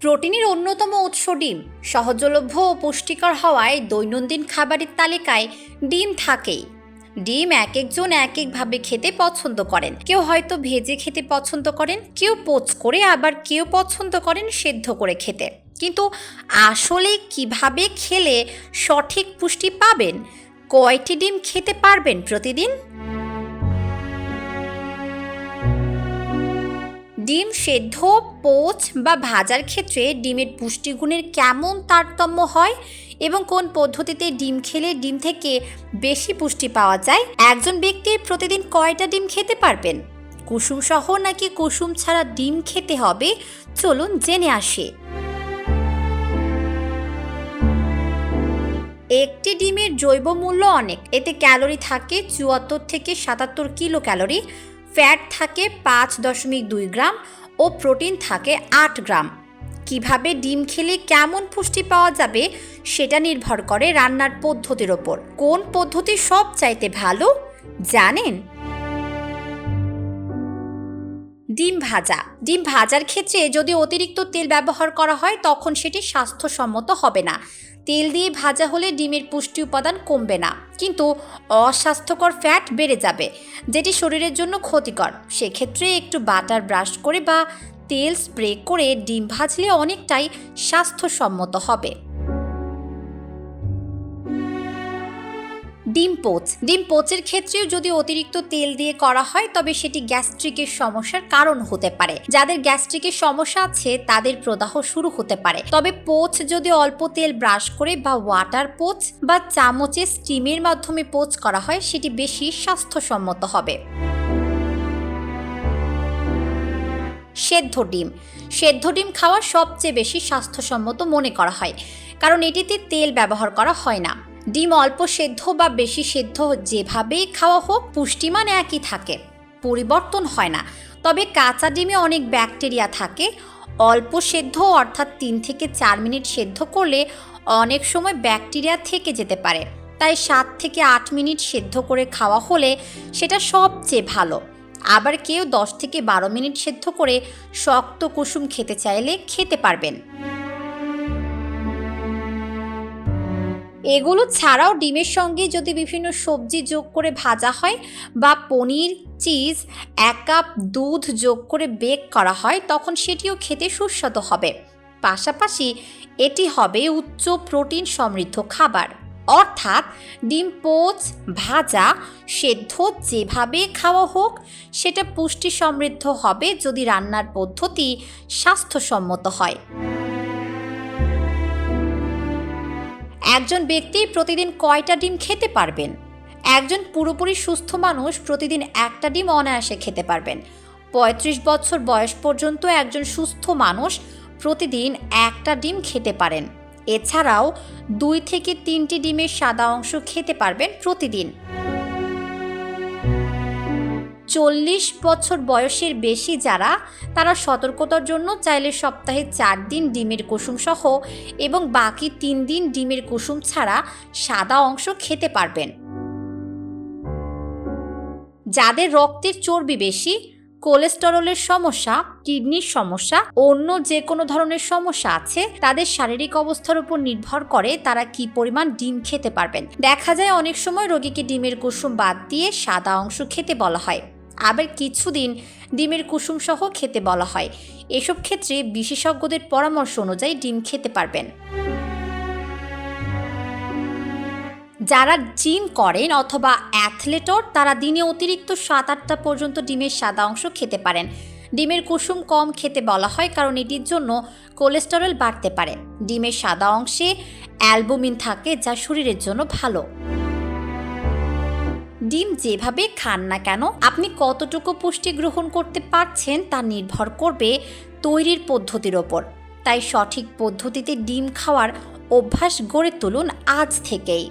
প্রোটিনের অন্যতম উৎস ডিম। সহজলভ্য ও পুষ্টিকর হওয়ায় দৈনন্দিন খাবারের তালিকায় ডিম থাকেই। ডিম এক একজন এক একভাবে খেতে পছন্দ করেন। কেউ হয়তো ভেজে খেতে পছন্দ করেন, কেউ পোচ করে আবার কেউ পছন্দ করেন সেদ্ধ করে খেতে। কিন্তু আসলে কীভাবে খেলে সঠিক পুষ্টি পাবেন? কয়টি ডিম খেতে পারবেন প্রতিদিন? ডিম সেদ্ধ, পোচ বা ভাজার ক্ষেত্রে ডিমের পুষ্টিগুণের কেমন তারতম্য হয় এবং কোন পদ্ধতিতে ডিম খেলে ডিম থেকে বেশি পুষ্টি পাওয়া যায়? একজন ব্যক্তি প্রতিদিন কয়টা ডিম খেতে পারবেন? কুসুম সহ নাকি কুসুম ছাড়া ডিম খেতে হবে? চলুন জেনে আসি। একটি ডিমের জৈব মূল্য অনেক। এতে ক্যালোরি থাকে চুয়াত্তর থেকে সাতাত্তর কিলো ক্যালোরি ফ্যাট থাকে পাঁচ দশমিক দুই গ্রাম ও প্রোটিন থাকে আট গ্রাম। কীভাবে ডিম খেলে কেমন পুষ্টি পাওয়া যাবে সেটা নির্ভর করে রান্নার পদ্ধতির ওপর। কোন পদ্ধতি সব চাইতে ভালো জানেন? ডিম ভাজা। ডিম ভাজার ক্ষেত্রে যদি অতিরিক্ত তেল ব্যবহার করা হয় তখন সেটি স্বাস্থ্যসম্মত হবে না। তেল দিয়ে ভাজা হলে ডিমের পুষ্টি উপাদান কমবে না। কিন্তু অস্বাস্থ্যকর ফ্যাট বেড়ে যাবে, যেটি শরীরের জন্য ক্ষতিকর। সেক্ষেত্রে একটু বাটার ব্রাশ করে বা তেল স্প্রে করে ডিম ভাজলে অনেকটাই স্বাস্থ্যসম্মত হবে। ডিম পোচ। ডিম পোচের ক্ষেত্রেও যদি অতিরিক্ত তেল দিয়ে করা হয়, তবে সেটি গ্যাস্ট্রিকের সমস্যার কারণ হতে পারে। যাদের গ্যাস্ট্রিকের সমস্যা আছে, তাদের প্রদাহ শুরু হতে পারে। তবে পোচ যদি অল্প তেল ব্রাশ করে বা ওয়াটার পোচ বা চামচে স্টিমের মাধ্যমে পোচ করা হয়, সেটি বেশি স্বাস্থ্যসম্মত হবে। সেদ্ধ ডিম। সেদ্ধ ডিম খাওয়া সবচেয়ে বেশি স্বাস্থ্যসম্মত মনে করা হয়, কারণ এটিতে তেল ব্যবহার করা হয় না। ডিম অল্প সেদ্ধ বা বেশি সেদ্ধ যেভাবেই খাওয়া হোক, পুষ্টিমান একই থাকে। পরিবর্তন হয় না। তবে কাঁচা ডিমে অনেক ব্যাকটেরিয়া থাকে। অল্প সেদ্ধ, অর্থাৎ তিন থেকে চার মিনিট সেদ্ধ করলে অনেক সময় ব্যাকটেরিয়া থেকে যেতে পারে। তাই সাত থেকে আট মিনিট সেদ্ধ করে খাওয়া হলে সেটা সবচেয়ে ভালো। আবার কেউ দশ থেকে বারো মিনিট সেদ্ধ করে শক্ত কুসুম খেতে চাইলে খেতে পারবেন। এগুলো ছাড়াও ডিমের সঙ্গে যদি বিভিন্ন সবজি যোগ করে ভাজা হয় বা পনির, চিজ, এক কাপ দুধ যোগ করে বেক করা হয়, তখন সেটিও খেতে সুস্বাদু হবে। পাশাপাশি এটি হবে উচ্চ প্রোটিন সমৃদ্ধ খাবার। অর্থাৎ ডিম পোচ, ভাজা, সেদ্ধ যেভাবে খাওয়া হোক, সেটা পুষ্টি সমৃদ্ধ হবে যদি রান্নার পদ্ধতি স্বাস্থ্যসম্মত হয়। একজন ব্যক্তি প্রতিদিন কয়টা ডিম খেতে পারবেন? একজন পুরোপুরি সুস্থ মানুষ প্রতিদিন একটা ডিম অনায়াসে খেতে পারবেন। পঁয়ত্রিশ বছর বয়স পর্যন্ত একজন সুস্থ মানুষ প্রতিদিন একটা ডিম খেতে পারেন। এছাড়াও দুই থেকে তিনটি ডিমের সাদা অংশ খেতে পারবেন প্রতিদিন। চল্লিশ বছর বয়সের বেশি যারা, তারা সতর্কতার জন্য চাইলে সপ্তাহে চার দিন ডিমের কুসুম সহ এবং বাকি তিন দিন ডিমের কুসুম ছাড়া সাদা অংশ খেতে পারবেন। যাদের রক্তের চর্বি বেশি, কোলেস্টেরলের সমস্যা, কিডনির সমস্যা অন্য যে কোনো ধরনের সমস্যা আছে, তাদের শারীরিক অবস্থার উপর নির্ভর করে তারা কি পরিমাণ ডিম খেতে পারবেন। দেখা যায় অনেক সময় রোগীকে ডিমের কুসুম বাদ দিয়ে সাদা অংশ খেতে বলা হয়। আবার কিছুদিন ডিমের কুসুম সহ খেতে বলা হয়। এসব ক্ষেত্রে বিশেষজ্ঞদের পরামর্শ অনুযায়ী ডিম খেতে পারবেন। যারা জিম করেন অথবা অ্যাথলেটর, তারা দিনে অতিরিক্ত সাত আটটা পর্যন্ত ডিমের সাদা অংশ খেতে পারেন। ডিমের কুসুম কম খেতে বলা হয় কারণ এটির জন্য কোলেস্টেরল বাড়তে পারে। ডিমের সাদা অংশে অ্যালবুমিন থাকে যা শরীরের জন্য ভালো। ডিম যেভাবে খান না কেন, আপনি কতটুকু পুষ্টি গ্রহণ করতে পারছেন তা নির্ভর করবে তৈরির পদ্ধতির ওপর। তাই সঠিক পদ্ধতিতে ডিম খাওয়ার অভ্যাস গড়ে তুলুন আজ থেকেই।